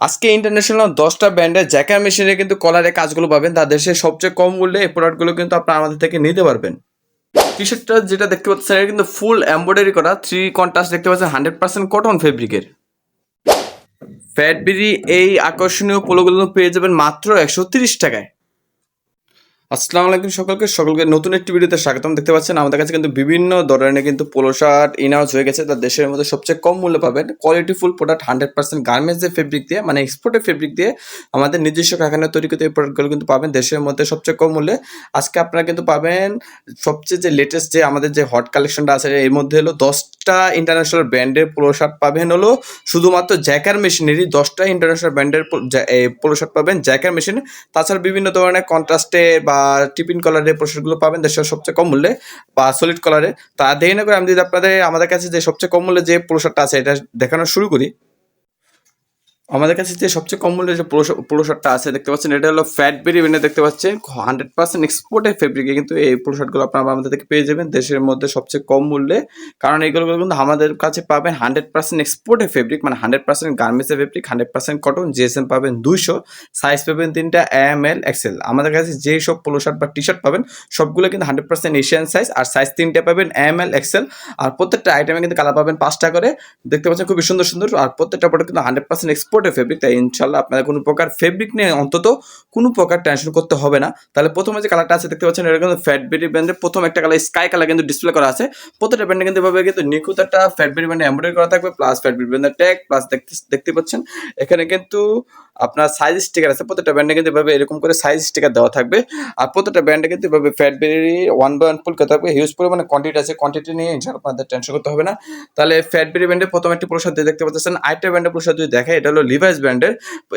আজকে ইন্টারন্যাশনাল দশটা ব্র্যান্ডের জ্যাকার মেশিনে কিন্তু কলারে কাজগুলো পাবেন। তাদের দেশের সবচেয়ে কম মূল্যে এই প্রোডাক্টগুলো কিন্তু আপনারা আমাদের থেকে নিতে পারবেন। টি শার্টটা যেটা দেখতে পাচ্ছেন, এটা কিন্তু ফুল এমব্রয়ডারি করা। থ্রি কন্ট্রাস্ট দেখতে পাচ্ছেন হান্ড্রেড পার্সেন্ট কটন ফেব্রিকের ফ্যাটবেরি এই আকর্ষণীয় পোলোগুলো পেয়ে যাবেন মাত্র একশো তিরিশ টাকায়। আসসালামু আলাইকুম সকলকে সকলকে নতুন একটি ভিডিওতে স্বাগতম। দেখতে পাচ্ছেন, আমাদের কাছে কিন্তু বিভিন্ন ধরনের কিন্তু পোলো শার্ট ইনাউজ হয়ে গেছে। তার দেশের মধ্যে সবচেয়ে কম মূল্যে পাবেন quality full product hundred percent গার্মেন্টসের ফেব্রিক দিয়ে মানে এক্সপোর্টের ফেব্রিক দিয়ে আমাদের নিজস্ব কারখানায় তৈরি করতে এই প্রোডাক্টগুলো কিন্তু পাবেন দেশের মধ্যে সবচেয়ে কম মূল্যে। আজকে আপনারা কিন্তু পাবেন সবচেয়ে যে লেটেস্ট যে আমাদের যে হট কালেকশনটা আছে, এর মধ্যে হলো দশটা ইন্টারন্যাশনাল ব্র্যান্ডের পোলো শার্ট পাবেন হলো শুধুমাত্র জ্যাকার মেশিনেরই দশটা ইন্টারন্যাশনাল ব্র্যান্ডের পোলো শার্ট পাবেন জ্যাকার মেশিন তাছাড়া বিভিন্ন ধরনের কন্ট্রাস্টে বা টিপিন কলারের পোশাকগুলো পাবেন দেশের সবচেয়ে কম মূল্যে বা সলিড কলারে তা দেরি না করে আমি যদি আপনাদের, আমাদের কাছে যে সবচেয়ে কম মূল্যে যে পোশাকটা আছে, এটা দেখানো শুরু করি। আমাদের কাছে যে সবচেয়ে কম মূল্যের যে পোলো শার্টটা আছে, দেখতে পাচ্ছেন, এটা হলো ফ্যাট বেরি ব্র্যান্ডে দেখতে পাচ্ছেন। হান্ড্রেড পার্সেন্ট এক্সপোর্টের ফেব্রিকে কিন্তু এই পোলো শার্টগুলো আপনারা আমাদের থেকে পেয়ে যাবেন। দেশের মধ্যে সবচেয়ে কম মূল্যে। কারণ এইগুলো কিন্তু আমাদের কাছে পাবেন হান্ড্রেড পার্সেন্ট এক্সপোর্টের ফেব্রিক মানে হান্ড্রেড পার্সেন্ট গার্মেন্টসের fabric hundred percent cotton GSM পাবেন দুইশো সাইজ পাবেন তিনটা এম এল এক্সেল আমাদের কাছে যেই সব পোলো শার্ট বা টি শার্ট পাবেন, সবগুলো কিন্তু হান্ড্রেড পার্সেন্ট এশিয়ান সাইজ আর সাইজ তিনটে পাবেন এম এল এক্সেল আর প্রত্যেকটা আইটেমে কিন্তু কালার পাবেন পাঁচটা করে। দেখতে পাচ্ছেন খুবই সুন্দর সুন্দর। আর প্রত্যেকটা প্রোডাক্ট কিন্তু হান্ড্রেড পার্সেন্ট এক্সপোর্টের ফেব্রিক তাই ইনশাল্লাহ আপনাদের কোনো প্রকার ফেব্রিক নিয়ে অন্তত কোনো প্রকার টেনশন করতে হবে না। তাহলে প্রথমে যে কালারটা আছে দেখতে পাচ্ছেন, এটা কিন্তু ফ্যাট বেরি ব্র্যান্ডের প্রথম একটা কালার স্কাই কালার কিন্তু ডিসপ্লে করা আছে। প্রত্যেকটা ব্র্যান্ডে কিন্তু এভাবে কিন্তু নিখুঁত একটা ফ্যাট বেরি ব্র্যান্ডে এমব্রয়ডারি করা থাকবে প্লাস ফ্যাট বেরি ব্র্যান্ডের ট্যাগ প্লাস দেখতে দেখতে পাচ্ছেন, এখানে কিন্তু আপনার সাইজ স্টিকার আছে। প্রত্যেকটা ব্র্যান্ডে কিন্তু এভাবে এরকম করে সাইজ স্টিকার দেওয়া থাকবে। আর প্রত্যেকটা ব্র্যান্ডে কিন্তু এভাবে fat Berry one by one full থাকবে। হিউজ পরিমাণে কোয়ান্টিটি আছে কোয়ান্টিটি নিয়ে আপনাদের টেনশন করতে হবে না। তাহলে ফ্যাট বেরি ব্র্যান্ডের প্রথম একটি প্রসাদ দেখতে পাচ্ছেন আইটা ব্র্যান্ডের প্রসাদ যদি দেখে, এটা হলো লিভাইস ব্র্যান্ডের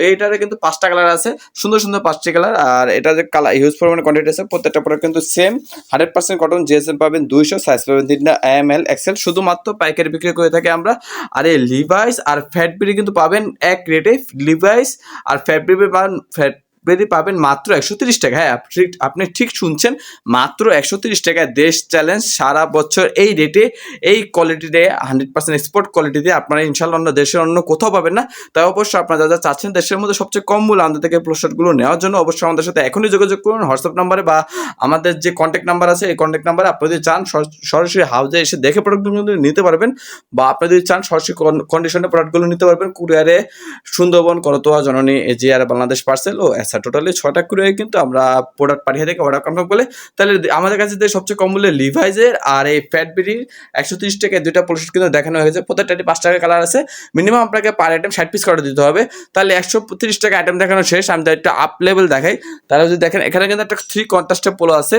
এটারে কিন্তু পাঁচটা কালার আছে, সুন্দর সুন্দর পাঁচটি কালার আর এটা যে কালার হিউজ পরিমাণে কোয়ান্টিটি আছে, প্রত্যেকটা প্রোডাক্ট কিন্তু same hundred percent cotton GSM পাবেন, দুইশো সাইজ পাবেন, তিনটা এম এল এক্সেল শুধুমাত্র পাইকারি বিক্রি করে থাকি আমরা। আর এই লিভাইস আর ফ্যাটবিরি কিন্তু পাবেন এক রেটে লিভাইস আর ফ্যাটবিরি পাবেন ফ্যাট বেরি পাবেন মাত্র একশো তিরিশ টাকা। হ্যাঁ আপনি ঠিক- আপনি ঠিক শুনছেন, মাত্র একশো তিরিশ টাকায় দেশ চ্যালেঞ্জ সারা বছর এই রেটে এই কোয়ালিটিতে হান্ড্রেড পার্সেন্ট এক্সপোর্ট কোয়ালিটিতে আপনারা ইনশাল্লাহ অন্য দেশের অন্য কোথাও পাবেন না। তাই অবশ্যই আপনারা যা যা চাচ্ছেন দেশের মধ্যে সবচেয়ে কম মূল্য আমাদের থেকে প্রসাদগুলো নেওয়ার জন্য অবশ্যই আমাদের সাথে এখনই যোগাযোগ করুন, হোয়াটসঅ্যাপ নাম্বারে বা আমাদের যে কন্ট্যাক্ট নাম্বার আছে, এই কন্ট্যাক্ট নাম্বারে আপনি যদি চান, সর- সরাসরি হাউজে এসে দেখে প্রোডাক্টগুলো নিতে পারবেন বা আপনি যদি চান সরাসরি কন্ডিশনে প্রোডাক্টগুলো নিতে পারবেন কুরিয়ারে সুন্দরবন, করতোয়া, জননী এজিআর বাংলাদেশ পার্সেল ও এসা টোটালি ছটা কুরিয়ারে কিন্তু আমরা প্রোডাক্ট পাঠিয়ে থেকে অর্ডার কনফার্ম করলে। তাহলে আমাদের কাছে যে সবচেয়ে কম মূল্যে লিভাইজের আর এই ফ্যাটবেরির একশো তিরিশ টাকায় দুইটা প্রোডাক্ট কিন্তু দেখানো হয়ে হয়েছে। প্রত্যেকটা পাঁচ টাকা কালার আছে। মিনিমাম আপনাকে পার আইটেম ষাট পিস করে দিতে হবে। তাহলে একশো তিরিশ টাকা আইটেম দেখানো শেষ। আমি একটা আপ লেভেল দেখাই, তাহলে যদি দেখেন, এখানে কিন্তু একটা থ্রি কন্ট্রাস্টের পোলো আছে।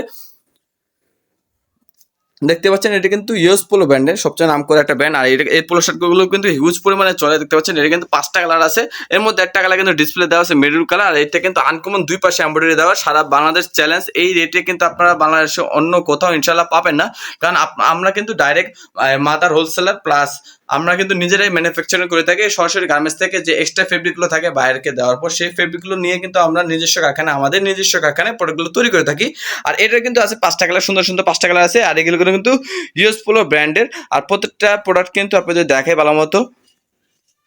দেখতে পাচ্ছেন, এটা কিন্তু ইউএস পোলো ব্র্যান্ডের সবচেয়ে নাম করে একটা ব্র্যান্ড আর এই পোলো শার্টগুলো কিন্তু হিউজ পরিমাণে চলে। দেখতে পাচ্ছেন, এটা কিন্তু পাঁচটা কালার আছে। এর মধ্যে একটা কালার কিন্তু ডিসপ্লে দেওয়া আছে মেরুন কালার আর এটা কিন্তু আনকমন দুই পাশে এমব্রয়ডারি দেওয়া সারা বাংলাদেশ চ্যালেঞ্জ এই রেটে কিন্তু আপনারা বাংলাদেশে অন্য কোথাও ইনশাল্লাহ পাবেন না। কারণ আমরা কিন্তু ডাইরেক্ট মাদার হোলসেলার প্লাস আমরা কিন্তু নিজেরাই ম্যানুফ্যাকচারিং করে থাকি, সরাসরি গার্মেন্টস থেকে যে এক্সট্রা ফেব্রিকগুলো থাকে বাইরেকে দেওয়ার পর সেই ফেব্রিকগুলো নিয়ে কিন্তু আমরা নিজস্ব কারখানা, আমাদের নিজস্ব কারখানায় প্রোডাক্টগুলো তৈরি করে থাকি। আর এটা কিন্তু আছে পাঁচটা কালার সুন্দর সুন্দর পাঁচটা কালার আছে, আর এগুলো কিন্তু ইউএস পোলো ব্র্যান্ডের আর প্রত্যেকটা প্রোডাক্ট কিন্তু আপনি যদি দেখে ভালো মতো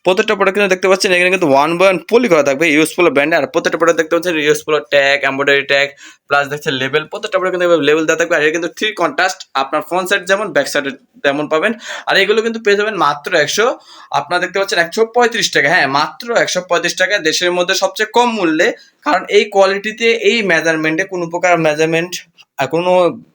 প্রত্যেকটা প্রোডাক্ট কিন্তু দেখতে পাচ্ছেন, এখানে কিন্তু ওয়ান বাই ওয়ান পলি করা থাকবে ইউজফুল ব্র্যান্ড আর প্রত্যেকটা প্রোডাক্ট দেখতে পাচ্ছেন useful tag embroidery tag plus দেখছেন লেভেল প্রত্যেকটা প্রোডাক্ট কিন্তু লেভেল দেওয়া থাকবে। আর এটা কিন্তু থ্রি কন্ট্রাস্ট আপনার ফ্রন্ট সাইড যেমন ব্যাক সাইড তেমন পাবেন। আর এগুলো কিন্তু পেয়ে যাবেন মাত্র একশো, আপনারা দেখতে পাচ্ছেন একশো পঁয়ত্রিশ টাকা। হ্যাঁ মাত্র একশো পঁয়ত্রিশ টাকা দেশের মধ্যে সবচেয়ে কম মূল্যে, কারণ এই কোয়ালিটিতে এই মেজারমেন্টে কোনো প্রকার মেজারমেন্ট কোনো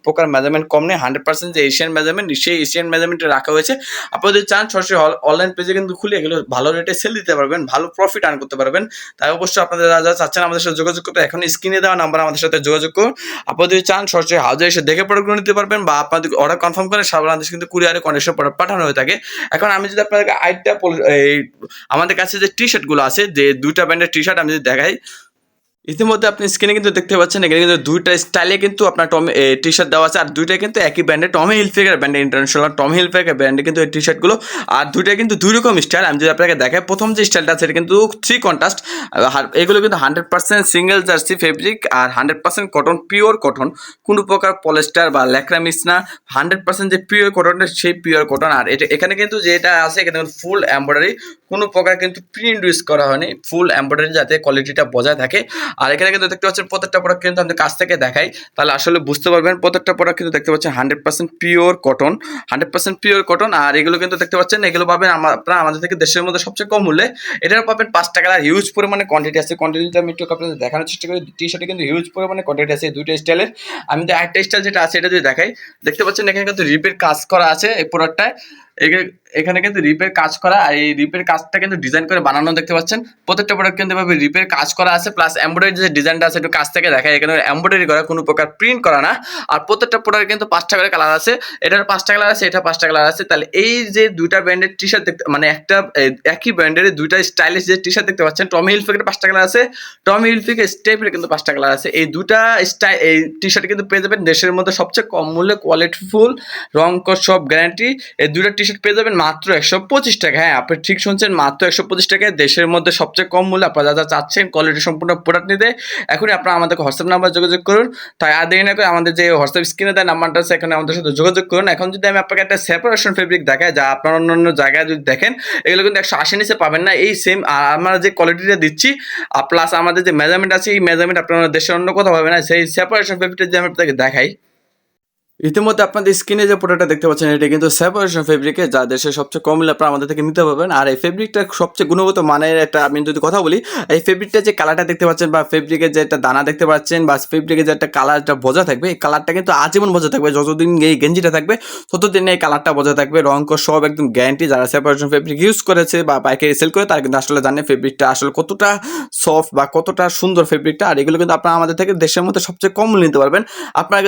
প্রকার মেজারমেন্ট কম নেই হান্ড্রেড পার্সেন্ট যে এশিয়ান মেজারমেন্ট সেই এশিয়ান মেজারমেন্টে রাখা হয়েছে। আপনারা যদি চান সরাসরি অনলাইন পেজে কিন্তু খুলে এগুলো ভালো রেটে সেল দিতে পারবেন, ভালো প্রফিট আর্ন করতে পারবেন। তাই অবশ্যই আপনাদের যা যা চাচ্ছেন আমাদের সাথে যোগাযোগ করতে এখন স্ক্রিনে দেওয়া নাম্বার আমাদের সাথে যোগাযোগ করুন। আপনারা যদি চান সরাসরি হাউজে এসে দেখে প্রোডাক্টগুলো নিতে পারবেন বা আপনাদের অর্ডার কনফার্ম করে সারা বাংলাদেশ কিন্তু কুরিয়ারে কন্ডিশন প্রোডাক্ট পাঠানো হয়ে থাকে। এখন আমি যদি আপনাদেরকে আইটটা এই আমাদের কাছে যে টি শার্টগুলো আছে, যে দুইটা ব্র্যান্ডের টি শার্ট আমি যদি দেখাই ইতিমধ্যে আপনি স্ক্রিনে কিন্তু দেখতে পাচ্ছেন, এখানে কিন্তু দুইটা স্টাইলে কিন্তু আপনার টম টি শার্ট দেওয়া আছে, আর দুইটা কিন্তু একই ব্র্যান্ডে টমি হিলফিগার ব্র্যান্ডে ইন্টারন্যাশনাল টমি হিলফিগার ব্র্যান্ডে কিন্তু এই টি শার্টগুলো আর দুইটা কিন্তু দুই রকম স্টাইল আমি যদি আপনাকে দেখাই, প্রথম যে স্টাইলটা আছে কিন্তু থ্রি কন্ট্রাস্ট এগুলো কিন্তু hundred percent single jersey fabric আর hundred percent cotton pure cotton কোনো প্রকার পলেস্টার বা ল্যাকরা মিক্স না হান্ড্রেড পার্সেন্ট যে পিওর কটনের সেই পিওর কটন আর এটা, এখানে কিন্তু যেটা আছে, এখানে ফুল এমব্রয়ডারি কোনো প্রকার কিন্তু প্রিন্ট ইউজ করা হয়নি ফুল এমব্রয়ডারি যাতে কোয়ালিটিটা বজায় থাকে। আর এখানে কিন্তু দেখতে পাচ্ছেন প্রত্যেকটা প্রোডাক্ট কিন্তু আমি কাছ থেকে দেখাই। তাহলে আসলে বুঝতে পারবেন প্রত্যেকটা প্রোডাক্ট কিন্তু দেখতে পাচ্ছেন hundred percent pure cotton hundred percent pure cotton আর এগুলো কিন্তু দেখতে পাচ্ছেন এগুলো পাবেন আপনারা আমাদের থেকে দেশের মধ্যে সবচেয়ে কম মূল্যে। এটার পাবেন পাঁচ টাকার আর হিউজ পরিমাণে কোয়ান্টিটি আছে। কোয়ান্টিটিটা আমি একটু আপনাদের দেখানোর চেষ্টা করি। টি শার্টে কিন্তু হিউজ পরিমাণে কোয়ান্টিটি আছে দুইটা স্টাইলের আমি তো একটা স্টাইল যেটা আছে এটা যদি দেখাই, দেখতে পাচ্ছেন এখানে কিন্তু রিপের কাজ করা আছে এই প্রোডাক্টটায় এখানে- কিন্তু রিপের কাজ করা, আর এই রিপের কাজটা কিন্তু ডিজাইন করে বানানো দেখতে পাচ্ছেন। প্রত্যেকটা প্রোডাক্ট কিন্তু এভাবে রিপের কাজ করা আছে প্লাস এমব্রয়ডারি যে ডিজাইনটা আছে, একটু কাছ থেকে দেখায় এখানে এমব্রয়ডারি করা, কোনো প্রকার প্রিন্ট করা না। আর প্রত্যেকটা প্রোডাক্ট কিন্তু পাঁচটা করে কালার আছে। এটার পাঁচটা কালার আছে, এটা পাঁচটা কালার আছে। তাহলে এই যে দুইটা ব্র্যান্ডের টি শার্ট দেখতে মানে একটা একই ব্র্যান্ডের দুইটা স্টাইলিশ যে টি শার্ট দেখতে পাচ্ছেন টমি হিলফিকের পাঁচটা কালার আছে টমি হিলফিকের স্টেপের কিন্তু পাঁচটা কালার আছে। এই দুটা স্টাইল এই টি শার্ট কিন্তু পেয়ে যাবেন দেশের মধ্যে সবচেয়ে কম মূল্যে কোয়ালিটিফুল রং সব গ্যারান্টি এই দুইটা টি শার্ট পেয়ে যাবেন মাত্র একশো পঁচিশ টাকা। হ্যাঁ আপনি ঠিক শুনছেন, মাত্র একশো পঁচিশ টাকায় দেশের মধ্যে সবচেয়ে কম মূল্যে আপনারা যা চাচ্ছেন কোয়ালিটি সম্পূর্ণ প্রোডাক্ট নিতে এখনই আপনারা আমাদেরকে হোয়াটসঅ্যাপ নাম্বার যোগাযোগ করুন। তাই আর দেরি না করে আমাদের যে হোয়াটসঅ্যাপ স্ক্রিনে দেয় নাম্বারটা আছে, এখানে আমাদের সাথে যোগাযোগ করুন। এখন যদি আমি আপনাকে একটা সেপারেশন ফেব্রিক দেখাই, যা আপনার অন্য অন্য জায়গায় যদি দেখেন, এগুলো কিন্তু একশো আশি নিচে পাবেন না। এই সেম আমরা যে কোয়ালিটিটা দিচ্ছি প্লাস আমাদের যে মেজারমেন্ট আছে, এই মেজারমেন্ট আপনার দেশের অন্য কোথাও পাবেন না। সেই সেপারেশন ফেব্রিকটা যদি আমি আপনাকে দেখাই ইতিমধ্যে আপনাদের স্ক্রিনে যে প্রোডাক্টটা দেখতে পাচ্ছেন, এটা কিন্তু সেপারেশন ফেব্রিকে যা দেশের সবচেয়ে কম আপনারা আমাদের থেকে নিতে পারবেন। আর এই ফেব্রিকটা সবচেয়ে গুণগত মানের একটা, আমি যদি কথা বলি, এই ফেব্রিকটা যে কালারটা দেখতে পাচ্ছেন বা ফেব্রিকের যে একটা দানা দেখতে পাচ্ছেন বা ফেব্রিকের যে একটা কালারটা বোঝা থাকবে, এই কালারটা কিন্তু আজীবন বোঝা থাকবে। যতদিন এই গেঞ্জিটা থাকবে, ততদিন এই কালারটা বোঝা থাকবে। রঙ সব একদম গ্যারান্টি যারা সেপারেশন ফেব্রিক ইউজ করেছে বা পাইকারি সেল করে, তারা কিন্তু আসলে জানে ফেব্রিকটা আসলে কতটা সফট বা কতটা সুন্দর ফেব্রিকটা আর এগুলো কিন্তু আপনারা আমাদের থেকে দেশের মধ্যে সবচেয়ে কম নিতে পারবেন। আপনারা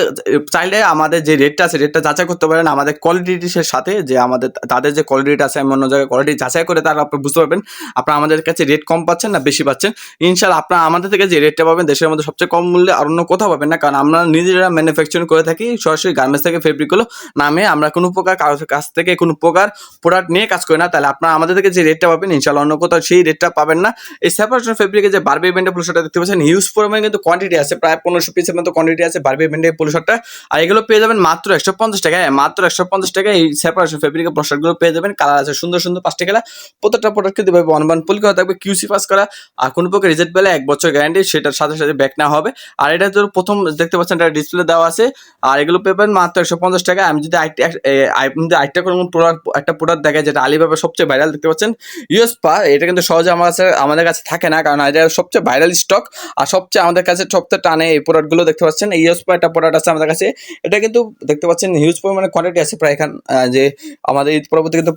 চাইলে আমাদের যে রেটটা আছে রেটটা যাচাই করতে পারেন। আমাদের কোয়ালিটির সাথে যে আমাদের তাদের যে কোয়ালিটিটা আছে, আমি অন্য জায়গায় কোয়ালিটি যাচাই করে তারা আপনি বুঝতে পারবেন। আপনারা আমাদের কাছে রেট কম পাচ্ছেন না বেশি পাচ্ছেন। ইনশাল্লাহ আপনারা আমাদের থেকে যে রেটটা পাবেন, দেশের মধ্যে সবচেয়ে কম মূল্যে আর অন্য কোথাও পাবেন না। কারণ আমরা নিজেরা ম্যানুফ্যাকচারিং করে থাকি, সরাসরি গার্মেন্টস থেকে ফেব্রিকগুলো নামে আমরা কোনো প্রকার কারোর কাছ থেকে কোনো প্রকার প্রোডাক্ট নিয়ে কাজ করি না। তাহলে আপনারা আমাদের থেকে যে রেটটা পাবেন ইনশাল্লাহ অন্য কোথাও সেই রেটটা পাবেন না। এই সেপারেশন ফেব্রিকের যে বারবি ব্যান্ডের পোলোশারটা দেখতে পাচ্ছেন হিউজ পরিমাণে কিন্তু কোয়ান্টিটি আছে, প্রায় পনেরোশো পিসের মতো কোয়ান্টিটি আছে বারবি ব্যান্ডের পোলোশারটা। আর এগুলো পেয়ে যাবেন মাত্র একশো পঞ্চাশ টাকা হ্যাঁ মাত্র একশো পঞ্চাশ টাকা এই সেপারেশন ফেব্রিকের পোশাকগুলো পেয়ে যাবেন। কালার আছে সুন্দর সুন্দর পাঁচটা কালার প্রত্যেকটা প্রোডাক্ট কিন্তু ওয়ান ওয়ান পুল করা থাকবে কিউসি পাস করা। আর কোনো প্রকার রিজেক্ট পেলে এক বছর গ্যারান্টি সেটার সাথে সাথে ব্যাক নেওয়া হবে। আর এটা তো প্রথম দেখতে পাচ্ছেন, এটা ডিসপ্লে দেওয়া আছে। আর এগুলো পেবেন মাত্র একশো পঞ্চাশ টাকা আমি যদি যদি আরেকটা কোনো প্রোডাক্ট একটা প্রোডাক্ট দেখাই, যেটা আলিবাবার সবচেয়ে ভাইরাল দেখতে পাচ্ছেন? ইউএসপা এটা কিন্তু সহজে আমার কাছে, আমাদের কাছে থাকে না। কারণ এটা সবচেয়ে ভাইরাল স্টক আর সবচেয়ে আমাদের কাছে সবচেয়ে টানে এই প্রোডাক্টগুলো দেখতে পাচ্ছেন? ইউএসপা একটা প্রোডাক্ট আছে আমাদের কাছে। এটা কিন্তু দেখতে পাচ্ছেন হিউজ পরিমাণে কোয়ান্টিটি আছে। প্রায় এখান যে আমাদের ঈদ পরবর্তী কিন্তু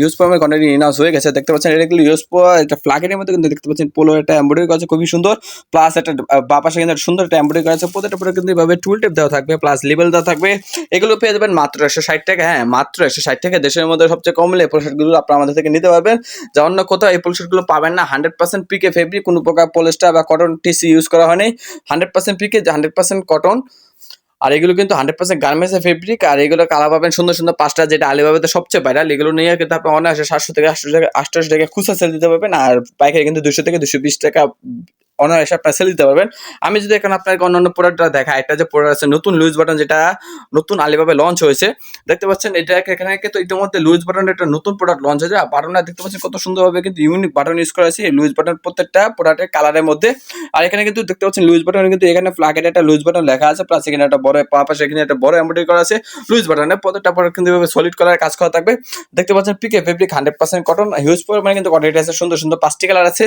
ইউজ পরিমাণে কোয়ান্টিটি ইনাউস হয়ে গেছে। দেখতে পাচ্ছেন, এটা কিন্তু ইউএসপা একটা ফ্ল্যাগের মধ্যে কিন্তু দেখতে পাচ্ছেন পোলো একটা এমব্রয়ডারি করা আছে, খুবই সুন্দর। প্লাস একটা বাঁ পাশে কিন্তু একটা সুন্দর একটা এমব্রয়ডারি করা আছে প্রত্যেকটা প্রোডাক্ট কিন্তু এভাবে টুল টেপ দেওয়া থাকবে প্লাস লেবেল দেওয়া থাকবে। এগুলো পেয়ে যাবেন মাত্র একশো ষাট টাকা হ্যাঁ মাত্র একশো ষাট টাকা। দেশের মধ্যে সবচেয়ে কম মূল্যে পোশাকগুলো আপনারা আমাদের থেকে নিতে পারবেন। যা অন্য কোথাও এই পোশাকগুলো পাবেন না। হান্ড্রেড পার্সেন্ট পিকে ফেব্রিক কোনো প্রকার পলিস্টার বা কটন টিসি ইউজ করা হয়নি। Hundred percent PK hundred percent cotton আর এগুলো কিন্তু হান্ড্রেড পার্সেন্ট গার্মেন্টসের ফেব্রিক আর এগুলো কালার পাবেন সুন্দর সুন্দর পাঁচটা, যেটা আলিবাবাতে সবচেয়ে ভাইরাল এগুলো নিয়ে কিন্তু আপনি অনায়াসে সাতশো থেকে আটশো টাকা আটশো টাকা খুচরা সেল দিতে পারবেন, আর পাইকারি কিন্তু দুশো থেকে দুশো বিশ টাকা অনায়াসে আপনার সেল দিতে পারবেন। আমি যদি এখন আপনাকে অন্যান্য প্রোডাক্টটা দেখা একটা যে প্রোডাক্ট আছে নতুন লুজ বাটন যেটা নতুন আলিবাবে লঞ্চ হয়েছে, দেখতে পাচ্ছেন এটা এখানে কিন্তু ইতিমধ্যে লুজ বাটনের একটা নতুন প্রোডাক্ট লঞ্চ হয়েছে। আর বাটনটা দেখতে পাচ্ছেন কত সুন্দরভাবে কিন্তু ইউনিক বাটন ইউজ করা আছে এই লুজ বাটন প্রত্যেকটা প্রোডাক্টের কালারের মধ্যে। আর এখানে কিন্তু দেখতে পাচ্ছেন লুজ বাটন কিন্তু এখানে ফ্ল্যাগের একটা লুজ বাটন লেখা আছে। প্লাস এখানে একটা বড় পা পাশে এখানে একটা বড় এমব্রয়ডারি করা আছে। লুজ বাটনে প্রত্যেকটা প্রোডাক্ট কিন্তু সলিড কলার কাজ করা থাকবে। দেখতে পাচ্ছেন PK fabric hundred percent cotton huge পরিমাণে কিন্তু কোয়ান্টিটি আছে সুন্দর সুন্দর পাঁচটি কালার আছে।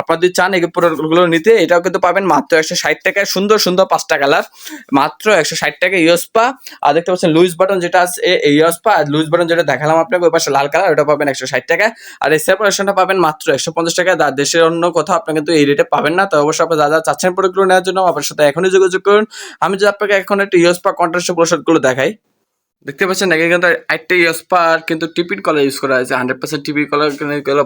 আপনারা যদি চান এই প্রোডাক্টগুলো নিতে, এটাও কিন্তু পাবেন মাত্র একশো ষাট টাকায়। সুন্দর সুন্দর পাঁচটা কালার। মাত্র একশো ষাট টাকা ইউএসপা আর দেখতে পাচ্ছেন লুইস বাটন যেটা আছে ইউএসপা আর লুইস বাটন যেটা দেখালাম আপনাকে, ওই পাশে লাল কালার, ওটা পাবেন একশো ষাট টাকা আর এই সেপারেশনটা পাবেন মাত্র একশো পঞ্চাশ টাকা আর দেশের অন্য কোথাও আপনি কিন্তু এই রেটে পাবেন না। তো অবশ্যই আপনি যা যা চাচ্ছেন প্রোডাক্টগুলো নেওয়ার জন্য আপনার সাথে এখনই যোগাযোগ করুন। আমি যদি আপনাকে এখন একটা ইউএসপা কন্ট্রাস্টগুলো দেখাই। দেখতে পাচ্ছেন এখানে কিন্তু একটা ইউসপার কিন্তু টিপির কলার ইউজ করা হয়েছে। হান্ড্রেড পার্সেন্ট টিপির কলার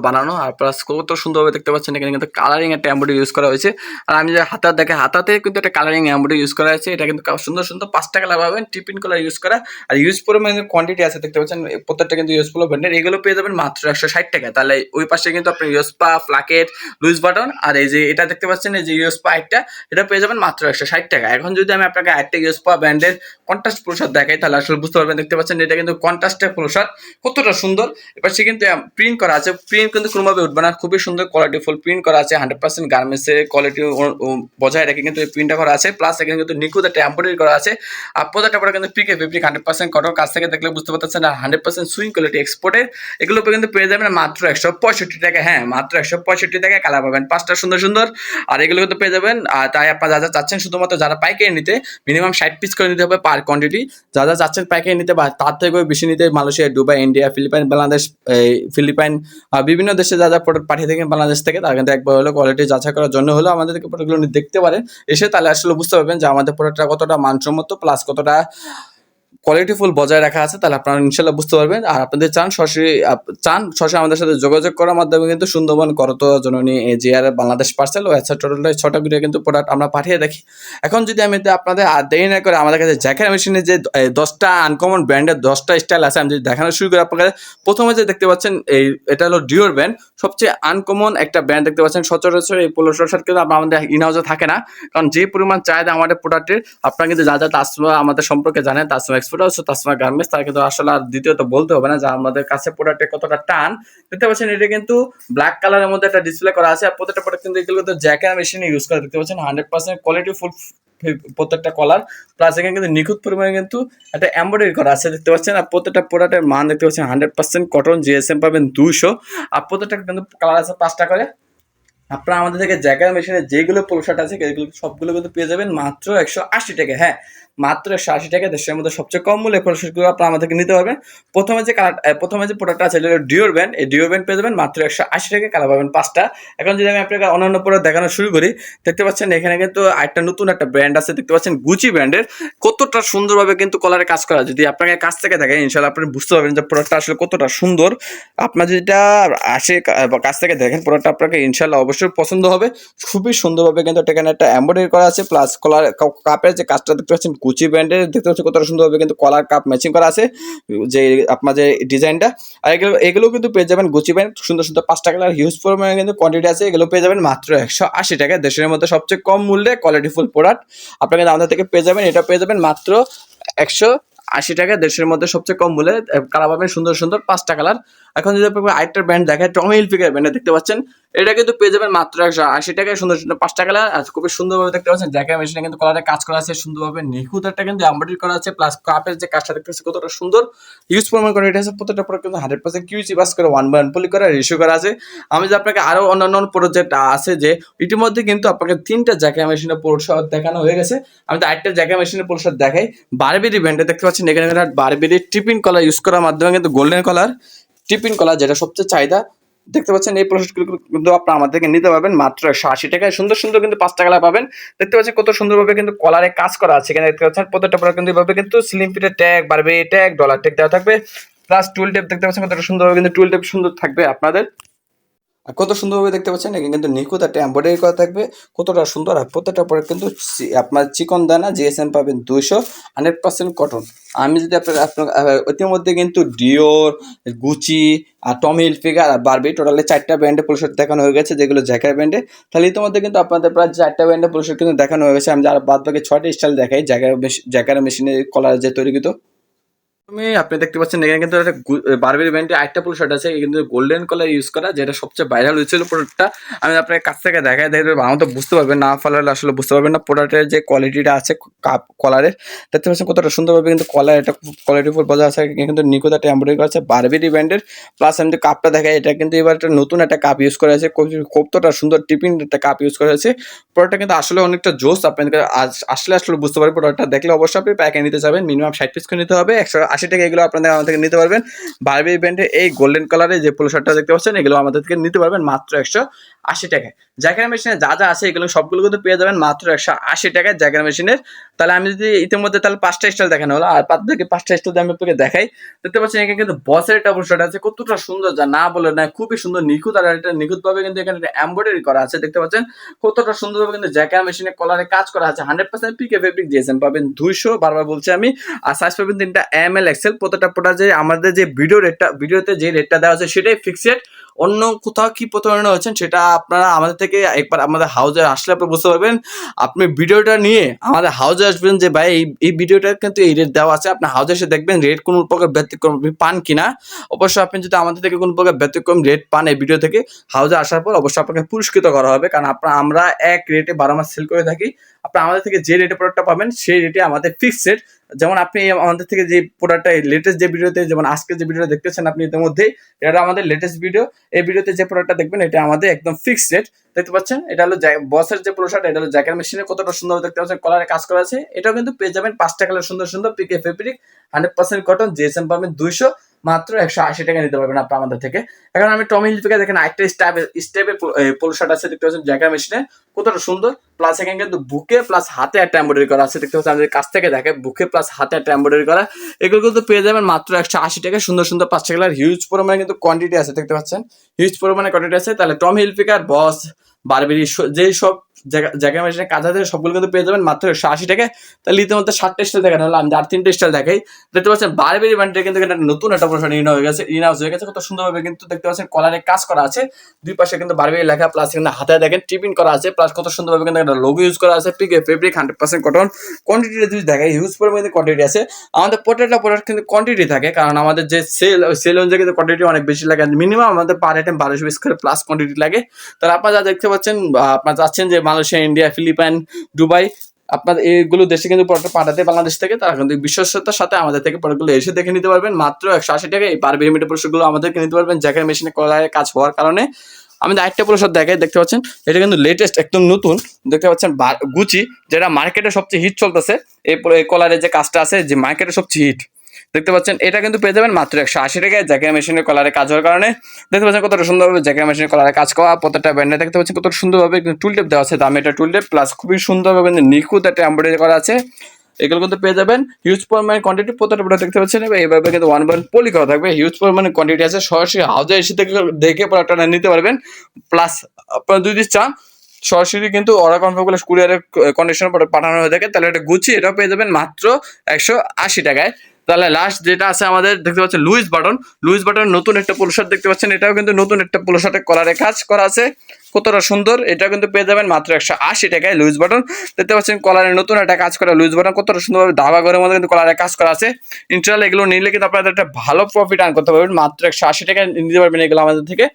বানানো। আর প্লাস কত সুন্দরভাবে দেখতে পাচ্ছেন, এখানে কিন্তু কালারিং একটা এম্বয়ডারি ইউজ করা হয়েছে। আর আমি যে হাতা দেখে, হাতাতে কিন্তু একটা কালারিং এম্বয়ডারি ইউজ করা হয়েছে। এটা কিন্তু সুন্দর সুন্দর পাঁচটা কালার পাবেন টিপিন কলার ইউজ করা। আর ইউজ পরিমাণে কোয়ান্টিটি আছে, দেখতে পাচ্ছেন প্রত্যেকটা কিন্তু ইউজফুল ব্র্যান্ডের এগুলো পেয়ে যাবেন মাত্র একশো ষাট টাকা। তাহলে ওই পাশে কিন্তু আপনি ইউসপা ফ্লাকেট লুইস বাটন আর এই যে এটা দেখতে পাচ্ছেন, এই যে ইউসপা একটা এটা পেয়ে যাবেন মাত্র একশো ষাট টাকা। এখন যদি আমি আপনাকে একটা ইউসপা ব্র্যান্ডের কন্ট্রাস্ট প্রসাদ দেখাই, তাহলে আসলে বুঝতে পারবেন দেখতে পাচ্ছেন এটা কিন্তু কন্ট্রাস্টের প্রসাদ কতটা সুন্দর। এবার সে কিন্তু প্রিন্ট করা আছে। প্রিন্ট কিন্তু কোনোভাবে উঠবে না। খুবই সুন্দর কোয়ালিটি ফুল প্রিন্ট করা আছে হান্ড্রেড পার্সেন্ট গার্মেন্টসের কোয়ালিটি বজায় রেখে কিন্তু এই প্রিন্টটা করা আছে। প্লাস এখানে কিন্তু নিখুঁত একটা এম্ব্রয়ডারি করা আছে। আর প্রোডাক্টটা পরে কিন্তু PK fabric hundred percent cotton কাছ থেকে দেখলে বুঝতে পারতেছেন। আর হান্ড্রেড পার্সেন্ট সুইং কোয়ালিটি এক্সপোর্টের এগুলো কিন্তু পেয়ে যাবেন মাত্র একশো পঁয়ষট্টি টাকা। হ্যাঁ মাত্র একশো পঁয়ষট্টি টাকায় কালার পাবেন। পাঁচটা সুন্দর সুন্দর। আর এগুলো কিন্তু পেয়ে যাবেন। আর তাই আপনারা যা যা চাচ্ছেন, শুধুমাত্র যারা পাইকারি নিতে মিনিমাম ষাট পিস করে নিতে হবে পার কোয়ান্টিটি যা যা চাচ্ছেন পাইকারি নিতে বা তার থেকেও বেশি নিতে Malaysia, Dubai, India, Philippines, Bangladesh Philippines বিভিন্ন দেশে যা যা প্রোডাক্ট পাঠিয়ে থাকেন বাংলাদেশ থেকে, তার কিন্তু একবার হলো কোয়ালিটি যাচাই করার জন্য হলো আমাদেরকে প্রোডাক্টগুলো দেখতে পারেন। এসে তাহলে আসলে বুঝতে পারবেন যে আমাদের প্রোডাক্টটা কতটা মানসম্মত প্লাস কতটা কোয়ালিটি ফুল বজায় রাখা আছে, তাহলে আপনারা ইনশাল্লাহ বুঝতে পারবেন। আর আপনাদের চান সরাসরি চান সরাসরি আমাদের সাথে যোগাযোগ করার মাধ্যমে কিন্তু সুন্দরবন করত জননী এজিআর বাংলাদেশ পার্সেল ও এছাড়া টোটাল ছটা ভিডিও কিন্তু প্রোডাক্ট আমরা পাঠিয়ে দেখি। এখন যদি আমি আপনাদের আর দেরি না করে আমাদের কাছে জ্যাকেট মেশিনে যে দশটা আনকমন ব্র্যান্ডের দশটা স্টাইল আছে, আমি যদি দেখানো শুরু করি আপনাদের প্রথমে যে দেখতে পাচ্ছেন, এই, এটা হলো ডিওর ব্র্যান্ড সবচেয়ে আনকমন একটা ব্র্যান্ড দেখতে পাচ্ছেন, সচরাচর এই পোলো শার্ট কিন্তু আমাদের ইনহাউসে থাকে না। কারণ যে পরিমাণ চাহিদা আমাদের প্রোডাক্টের আপনারা কিন্তু যা যা তাসমা আমাদের সম্পর্কে জানেন Tasma export house Tasma garments, তারা কিন্তু আসলে আর দ্বিতীয়ত বলতে হবে না যে আমাদের কাছে প্রোডাক্টের কতটা টান। দেখতে পাচ্ছেন, এটা কিন্তু ব্ল্যাক কালারের মধ্যে একটা ডিসপ্লে করা আছে, আর প্রত্যেকটা প্রোডাক্ট কিন্তু এগুলো জ্যাকের মেশিনে ইউজ দেখতে পাচ্ছেন হান্ড্রেড পার্সেন্ট কোয়ালিটি ফুল প্রত্যেকটা কলার প্লাস এখানে কিন্তু নিখুঁত পরিমাণে কিন্তু একটা এমব্রয়ডারি করা আছে, দেখতে পাচ্ছেন, আর প্রত্যেকটা প্রোডাক্টের মান দেখতে পাচ্ছেন হান্ড্রেড পার্সেন্ট কটন জিএসএম পাবেন দুইশো। আর প্রত্যেকটা কিন্তু কালার আছে পাঁচটা করে। আপনারা আমাদের থেকে জায়গার মেশিনে যেগুলো শার্ট আছে সবগুলো কিন্তু পেয়ে যাবেন মাত্র একশো আশি টাকা হ্যাঁ। মাত্র একশো আশি টাকা দেশের মধ্যে সবচেয়ে কম মূল্যে পোলো শার্টগুলো আপনারা আমাদেরকে নিতে পারবেন প্রথমে যে কালার প্রথমে যে প্রোডাক্ট আছে হলো ডিওর ব্যান্ড এই ডিওর ব্যান্ড পেয়ে যাবেন মাত্র একশো আশি টাকা কালার পাবেন পাঁচটা। এখন যদি আমি আপনাকে অন্যান্য প্রোডাক্ট দেখানো শুরু করি, দেখতে পাচ্ছেন এখানে কিন্তু একটা নতুন একটা ব্র্যান্ড আছে, দেখতে পাচ্ছেন গুচি ব্র্যান্ডের কতটা সুন্দরভাবে কিন্তু কলারে কাজ করা, যদি আপনাকে কাছ থেকে দেখেন ইনশাল্লাহ আপনি বুঝতে পারবেন যে প্রোডাক্টটা আসলে কতটা সুন্দর। আপনার যেটা আসে কাছ থেকে দেখেন প্রোডাক্টটা আপনাকে ইনশাল্লাহ অবশ্যই পছন্দ হবে। খুবই সুন্দরভাবে কিন্তু এখানে একটা এম্ব্রয়ডারি করা আছে প্লাস কলার কাপের যে কাজটা দেখতে পাচ্ছেন গুচি ব্র্যান্ডের দেখতে পাচ্ছেন কতটা হবে কিন্তু কলার কাপ ম্যাচিং করা আছে, যে আপনার যে ডিজাইনটা। আর এগুলো এগুলো কিন্তু পেয়ে যাবেন গুচি ব্র্যান্ড সুন্দর সুন্দর পাঁচটা কালার হিউজ পরিমাণে কিন্তু কোয়ান্টিটি আছে, এগুলো পেয়ে যাবেন মাত্র একশো আশি টাকা। দেশের মধ্যে সবচেয়ে কম মূল্যে কোয়ালিটিফুল প্রোডাক্ট আপনাকে আমাদের থেকে পেয়ে যাবেন, এটা পেয়ে যাবেন মাত্র একশো আশি টাকা দেশের মধ্যে সবচেয়ে কম মূল্যে কালার পাবেন সুন্দর সুন্দর পাঁচটা কালার। এখন যদি আপনাকে আরেকটা ব্র্যান্ড দেখায় টমি হিলফিগার ব্র্যান্ড দেখতে পাচ্ছেন, এটা কিন্তু পেয়ে যাবেন মাত্র একশো আশি টাকায় সুন্দর সুন্দর পাঁচটা কালার। আর খুবই সুন্দরভাবে দেখতে পাচ্ছেন জ্যাকের মেশিনে কিন্তু কলারে কাজ করা আছে, সুন্দরভাবে নিখুঁত একটা কিন্তু এমব্রয়ডারি করা আছে প্লাস কাপের যে কাজটা দেখতে পাচ্ছি কতটা সুন্দর। ইউজ পরিমাণ করে এটা আছে, প্রত্যেকটা প্রোডাক্ট কিন্তু হান্ড্রেড পার্সেন্ট কিউসি বাস করে ওয়ান বাই ওয়ান পলি করা রেশিও করা আছে। আমি যে আপনাকে আরও অন্যান্য প্রজেক্ট আছে যে, ইতিমধ্যে কিন্তু আপনাকে তিনটা জ্যাকের মেশিনে পোলশট দেখানো হয়ে গেছে। আমি তো আরেকটা জ্যাকের মেশিনে পোলশট দেখাই বারবেরি ব্র্যান্ডে দেখতে পাচ্ছেন এখানে বারবেরি টিপিন কলার ইউজ করার মাধ্যমে কিন্তু গোল্ডেন কলার টিপিন কলার যেটা সবচেয়ে চাহিদা। দেখতে পাচ্ছেন, এই প্রসেসগুলো কিন্তু আপনারা আমাদের থেকে নিতে পারবেন মাত্র একশো আশি টাকায়। সুন্দর সুন্দর কিন্তু পাঁচটা কালার পাবেন। দেখতে পাচ্ছেন কত সুন্দরভাবে কিন্তু কলারে কাজ করা আছে। এখানে দেখতে পাচ্ছেন প্রত্যেকটা প্রোডাক্ট কিন্তু এভাবে কিন্তু স্লিম ফিটের ট্যাগ বাড়বে ট্যাগ ডলার ট্যাগ দেওয়া থাকবে। প্লাস টুল টেপ দেখতে পাচ্ছেন কতটা সুন্দরভাবে কিন্তু টুল টেপ সুন্দর থাকবে আপনাদের। আর কত সুন্দরভাবে দেখতে পাচ্ছেন, এখানে কিন্তু নিখুঁত একটা এম্ব্রয়ডারি করা থাকবে। কতটা সুন্দর আর প্রত্যেকটা পরে কিন্তু আপনার চিকন দানা, জিএসএম পাবেন দুইশো হান্ড্রেড পার্সেন্ট কটন আমি যদি আপনার আপনার ইতিমধ্যে কিন্তু ডিওর গুচি আর টমি হিলফিগার আর বারবি টোটালি চারটা ব্র্যান্ডে পোলশার্ট দেখানো হয়ে গেছে, যেগুলো জ্যাকার ব্র্যান্ডে তাহলে ইতিমধ্যে কিন্তু আপনাদের প্রায় চারটা ব্র্যান্ডে পোলশার্ট কিন্তু দেখানো হয়ে গেছে। আমি আর বাদ বাকি ছয়টা স্টাইল দেখাই জ্যাকার জ্যাকার মেশিনে কলার যে তৈরি তৈরিকৃত তুমি আপনি দেখতে পাচ্ছেন এখানে কিন্তু একটা বারবেরি ব্যান্ডে আরেকটা পুরো শার্ট আছে। কিন্তু গোল্ডেন কালার ইউজ করা, যেটা সবচেয়ে ভাইরাল হয়েছিল প্রোডাক্টটা আমি আপনার কাছ থেকে দেখাই দেখবে আমার তো বুঝতে পারবেন, না ফলালে আসলে বুঝতে পারবেন না। প্রোডাক্টের যে কোয়ালিটিটা আছে কাপ কলারের দেখতে পাচ্ছেন কতটা সুন্দরভাবে কিন্তু কলার এটা কোয়ালিটি ফুল বজায় আছে। কিন্তু একটা এমব্রয়ডারি করা আছে বারবেরি ব্যান্ডের প্লাস আমি যে কাপটা দেখাই, এটা কিন্তু এবার একটা নতুন একটা কাপ ইউজ করা আছে কতটা সুন্দর টিফিন একটা কাপ ইউজ করা হয়েছে। প্রোডাক্টটা কিন্তু আসলে অনেকটা জোস আপনাদের আসলে আসলে বুঝতে পারবেন প্রোডাক্টটা দেখলে অবশ্যই আপনি প্যাকে নিতে যাবেন। মিনিমাম ষাট পিস করে নিতে হবে, একশো আশি টাকা এগুলো আপনাদের আমাদের নিতে পারবেন। বারবি ব্র্যান্ডের এই গোল্ডেন কালারে যে পোলো শার্টটা দেখতে পাচ্ছেন, এগুলো আমাদের থেকে নিতে পারবেন মাত্র একশো আশি টাকায়। জ্যাকের মেশিনে যা যা আছে এগুলো সবগুলো কিন্তু পেয়ে যাবেন মাত্র একশো আশি টাকায় জ্যাকের মেশিনের তাহলে আমি যদি ইতিমধ্যে তাহলে পাঁচটা স্টাইল দেখানো হলো, আর পাঁচ থেকে পাঁচটা স্টাইল আমি আপনাকে দেখাই, দেখতে পাচ্ছেন এখানে কিন্তু বসের একটা শার্ট আছে, কতটা সুন্দর, যা না বলে না খুবই সুন্দর, নিখুঁত, আর এটা নিখুঁত ভাবে কিন্তু এখানে একটা এমব্রয়ডারি করা আছে, দেখতে পাচ্ছেন? কতটা সুন্দরভাবে কিন্তু জ্যাকের মেশিনে কলারে কাজ করা আছে। হান্ড্রেড পার্সেন্ট পিকে ফেব্রিক দিয়েছেন পাবেন দুইশো, বারবার বলছি আমি, আর সাইজ পাবেন তিনটা এম এল এক্সেল প্রত্যেকটা যে আমাদের যে ভিডিও রেটটা ভিডিওতে যে রেটটা দেওয়া আছে সেটাই ফিক্সড অন্য কোথাও কি প্রতারণা হচ্ছেন সেটা আপনারা আমাদের থেকে একবার আমাদের হাউজে আসলে আপনি বুঝতে পারবেন। আপনি ভিডিওটা নিয়ে আমাদের হাউজে আসবেন যে, ভাই, এই এই ভিডিওটা কিন্তু এই রেট দেওয়া আছে। আপনি হাউজে এসে দেখবেন রেট কোনো প্রকার ব্যতিক্রম আপনি পান কিনা। অবশ্যই আপনি যদি আমাদের থেকে কোনো প্রকার ব্যতিক্রম রেট পান এই ভিডিও থেকে হাউজে আসার পর অবশ্যই আপনাকে পুরস্কৃত করা হবে। কারণ আপনার, আমরা এক রেটে বারো মাস সেল করে থাকি। আপনি আমাদের থেকে যে রেটে প্রোডাক্টটা পাবেন, সেই রেটে আমাদের ফিক্সড রেট যেমন আপনি আমাদের থেকে যে প্রোডাক্টটা লেটেস্ট যে ভিডিওতে যেমন আজকে যে ভিডিওটা দেখতেছেন আপনি ইতিমধ্যেই এটা আমাদের লেটেস্ট ভিডিও এই ভিডিওতে যে প্রোডাক্টটা দেখবেন, এটা আমাদের একদম ফিক্সড রেট দেখতে পাচ্ছেন? এটা হলো বসের যে প্রোডাক্ট এটা হলো জ্যাকেট মেশিনে কতটা সুন্দর দেখতে পাচ্ছেন? কলারে কাজ করা আছে। এটাও কিন্তু পেয়ে যাবেন পাঁচটা কালার সুন্দর সুন্দর, PK fabric hundred percent cotton GSM পাবেন দুইশো। মাত্র একশো আশি টাকা নিতে পারবেন আপনি আমাদের থেকে। এখন আমি টমি হিলফিকে দেখেন একটা স্টাইপের স্টেপের পোলোশার্ট আছে, দেখতে পাচ্ছেন জ্যাকের মেশিনে। কতটা সুন্দর। প্লাস এখানে কিন্তু বুকে প্লাস হাতে একটা এম্ব্রয়ডারি করা আছে, দেখতে পাচ্ছেন, আমাদের কাছ থেকে দেখে বুকে প্লাস হাতে একটা এম্ব্রয়ডারি করা। এগুলো কিন্তু পেয়ে যাবেন মাত্র একশো আশি টাকা। সুন্দর সুন্দর পাঁচটা কালার হিউজ পরিমাণে কিন্তু কোয়ান্টিটি আছে, দেখতে পাচ্ছেন। হিউজ পরিমাণে কোয়ান্টিটি আছে। তাহলে টম হিলফিকার বস বারবেরি যে সব জায়গা জায়গা মেশিনে কাজ আছে সবগুলো কিন্তু পেয়ে যাবেন, মাত্র একশো আশি টাকা তাহলে ইতিমধ্যে সাতটা স্টাইল দেখানো হলো, আমি আর তিনটে স্টাইল দেখাই। দেখতে পাচ্ছেন বারবেরি ব্যান্ডের কিন্তু একটা নতুন একটা পোশাক ইন হয়ে গেছে ইন হয়ে গেছে, কত সুন্দরভাবে কিন্তু দেখতে পাচ্ছেন কলারে কাজ করা আছে। দুই পাশে কিন্তু বারবেরি লেখা প্লাস কিন্তু হাতে দেখেন টিপিন করা আছে প্লাস কত সুন্দরভাবে কিন্তু একটা লোগো ইউজ করা আছে PK fabric hundred percent cotton কোয়ান্টিটিটা যদি দেখাই হিউজ পরিমাণে কোয়ান্টিটি আছে। আমাদের প্রত্যেকটা প্রোডাক্ট কিন্তু কোয়ান্টিটি থাকে, কারণ আমাদের যে সেল সেল অনুযায়ী কিন্তু কোয়ান্টিটি অনেক বেশি লাগে মিনিমাম আমাদের পার আইটেম বারোশো পিস করে প্লাস কোয়ান্টিটি লাগে। তাহলে আপনারা যা দেখতে পাচ্ছেন আপনারা যাচ্ছেন যে মালয়েশিয়া, ইন্ডিয়া, ফিলিপাইন, দুবাই, আপনার এইগুলো দেশে কিন্তু প্রোডাক্ট পাঠাতে বাংলাদেশ থেকে, তারা কিন্তু বিশ্বস্ততার সাথে আমাদের থেকে প্রোডাক্টগুলো এসে দেখে নিতে পারবেন। মাত্র একশো আশি টাকা এই পার বেরিমিটার প্রোডাক্টগুলো আমাদেরকে নিতে পারবেন জ্যাকের মেশিনে কলায় কাজ হওয়ার কারণে। আমি আরেকটা প্রসাদ দেখাই, দেখতে পাচ্ছেন? এটা কিন্তু লেটেস্ট একদম নতুন। দেখতে পাচ্ছেন গুচি যেটা মার্কেটে সবচেয়ে হিট চলতেছে, এই কলারের যে কাজটা আছে, যে মার্কেটে সবচেয়ে হিট দেখতে পাচ্ছেন, এটা কিন্তু পেয়ে যাবেন মাত্র একশো আশি টাকায় জ্যাকে মেশিনের কলারে কাজ হওয়ার কারণে। দেখতে পাচ্ছেন কতটা সুন্দরভাবে জ্যাকে মেশিনের কলারে কাজ করা, প্রত্যেকটা ব্যান্ডে দেখতে পাচ্ছেন কত সুন্দরভাবে টুল টেপ দেওয়া আছে, দামে এটা টুল টেপ প্লাস খুবই সুন্দরভাবে কিন্তু নিখুঁত একটা এমব্রয়ডারি করা আছে। এগুলো কিন্তু পেয়ে যাবেন হিউজ পরিমাণে কোয়ান্টিটি প্রত্যেকটা প্রোডাক্ট দেখতে পাচ্ছেন। এইভাবে কিন্তু ওয়ান ওয়ান পলি করা থাকবে হিউজ পরিমাণে কোয়ান্টিটি আছে, সরাসরি হাউজে এসে থেকে দেখে প্রোডাক্টটা নিতে পারবেন। প্লাস আপনারা যদি চান, সরাসরি কিন্তু অর্ডার কনফার্ম করলে কুরিয়ারের কন্ডিশনে পাঠানো হয়ে থাকে, তাহলে এটা গুছিয়ে এটাও পেয়ে যাবেন মাত্র একশো আশি টাকায়। তাহলে লাস্ট যেটা আছে আমাদের, দেখতে পাচ্ছেন লুইস বাটন। লুইস বাটন নতুন একটা পোলো শার্ট দেখতে পাচ্ছেন। এটাও কিন্তু নতুন একটা পোলো শার্টের কলারে কাজ করা আছে। কতটা সুন্দর এটা কিন্তু পেয়ে যাবেন মাত্র একশো আশি টাকায় লুইস বাটন। দেখতে পাচ্ছেন কলারে নতুন একটা কাজ করা লুইস বাটন। কতটা সুন্দরভাবে দাবা ঘরের মধ্যে কিন্তু কলারে কাজ করা আছে। ইন্টারনাল এগুলো নিলে কিন্তু আপনাদের একটা ভালো প্রফিট আর্ন করতে পারবেন। মাত্র একশো আশি টাকায় নিতে পারবেন এগুলো আমাদের থেকে।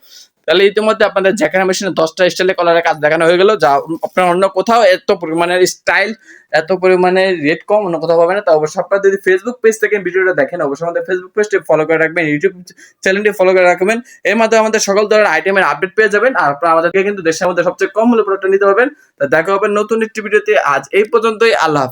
তাহলে ইতিমধ্যে আপনাদের জ্যাকের মেশিনে দশটা স্টাইলে কলারের কাজ দেখানো হয়ে গেল, যা আপনার অন্য কোথাও এত পরিমাণের স্টাইল এত পরিমাণে রেট কম অন্য কোথাও পাবে না। তো অবশ্যই আপনারা যদি ফেসবুক পেজ থেকে ভিডিওটা দেখেন, অবশ্যই আমাদের ফেসবুক পেজটি ফলো করে রাখবেন ইউটিউব চ্যানেলটি ফলো করে রাখবেন। এর মাধ্যমে আমাদের সকল ধরনের আইটেমের আপডেট পেয়ে যাবেন আর আপনারা আমাদেরকে কিন্তু দেশের মধ্যে সবচেয়ে কম মূল্য প্রোডাক্ট নিতে পারবেন। তা দেখা হবে নতুন একটি ভিডিওতে আজ এই পর্যন্তই, আল্লাহ